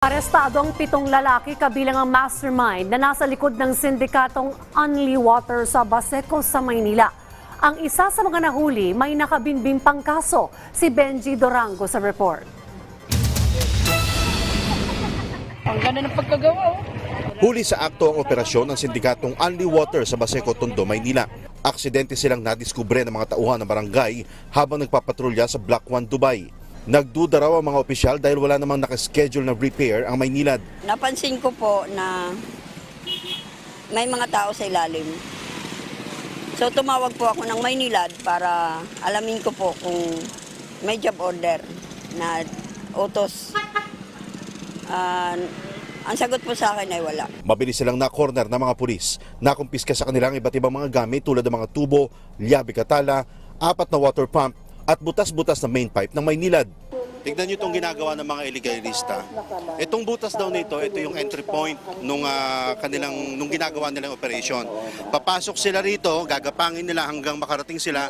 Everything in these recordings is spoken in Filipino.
Arestado ang pitong lalaki kabilang ang mastermind na nasa likod ng sindikatong Unli Water sa Baseco sa Maynila. Ang isa sa mga nahuli may nakabinbing pang kaso, si Benji Dorango sa report. Ang ganda ng pagkagawa, oh. Huli sa akto ang operasyon ng sindikatong Unli Water sa Baseco, Tondo, Maynila. Aksidente silang nadiskubre ng mga tauhan ng barangay habang nagpapatrolya sa Block 1, Dubai. Nagduda raw ang mga opisyal dahil wala namang nakaschedule na repair ang Maynilad. Napansin ko po na may mga tao sa ilalim. So tumawag po ako ng Maynilad para alamin ko po kung may job order na utos. Ah, ang sagot po sa akin ay wala. Mabilis silang na-corner ng mga pulis. Nakumpiska sa kanilang iba't ibang mga gamit tulad ng mga tubo, liyabi katala, apat na water pump at butas-butas na main pipe ng Maynilad. Tignan nyo itong ginagawa ng mga illegalista. Itong butas daw nito, ito yung entry point nung ah, kanilang nung ginagawa nilang operation. Papasok sila rito, gagapangin nila hanggang makarating sila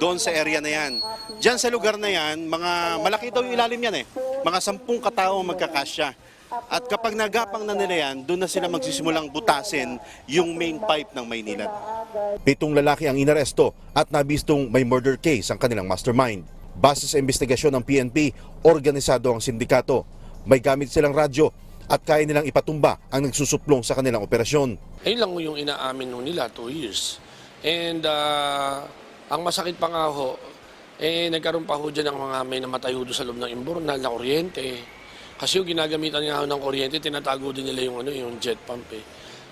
doon sa area na yan. Diyan sa lugar na yan, mga malaki daw yung ilalim yan eh. Mga sampung katao magkakasya. At kapag nagapang na nila yan, doon na sila magsisimulang butasin yung main pipe ng Maynilad. Pitong lalaki ang inaresto at nabistong may murder case ang kanilang mastermind. Base sa investigasyon ng PNP, organisado ang sindikato. May gamit silang radyo at kaya nilang ipatumba ang nagsusuplong sa kanilang operasyon. Ayun lang yung inaamin nila, two years. And ah, ang masakit pa nga ho, eh nagkaroon pa ho dyan ng mga may namatay ho sa loob ng imbornal na kuryente. Kasi yung ginagamitan nga ho ng kuryente, tinatago din nila yung, ano, yung jet pump eh.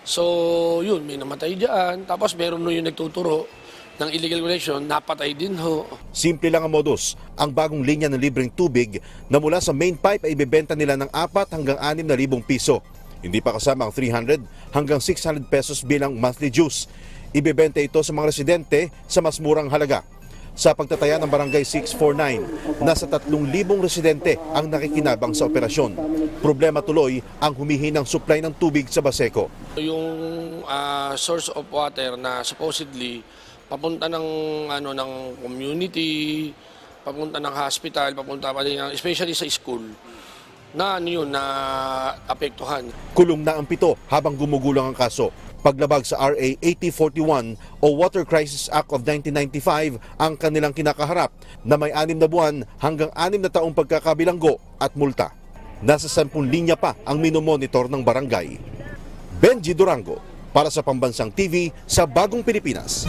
So yun, may namatay dyan. Tapos meron no yung nagtuturo ng illegal connection, napatay din ho. Simple lang ang modus. Ang bagong linya ng libreng tubig na mula sa main pipe ay ibebenta nila ng 4 hanggang 6 na libong piso. Hindi pa kasama ang 300 hanggang 600 pesos bilang monthly dues. Ibebenta ito sa mga residente sa mas murang halaga. Sa pagtataya ng Barangay 649, nasa 3,000 residente ang nakikinabang sa operasyon. Problema tuloy ang humihinang supply ng tubig sa Baseco. Yung ah, source of water na supposedly papunta ng ano ng community, papunta ng hospital, papunta pa din especially sa school na ano yun na apektuhan. Kulong na ang pito habang gumugulang ang kaso. Paglabag sa RA 8041 o Water Crisis Act of 1995 ang kanilang kinakaharap na may anim na buwan hanggang anim na taong pagkakabilanggo at multa. Nasa 10 linya pa ang minomonitor ng barangay. Benji Durango para sa Pambansang TV sa Bagong Pilipinas.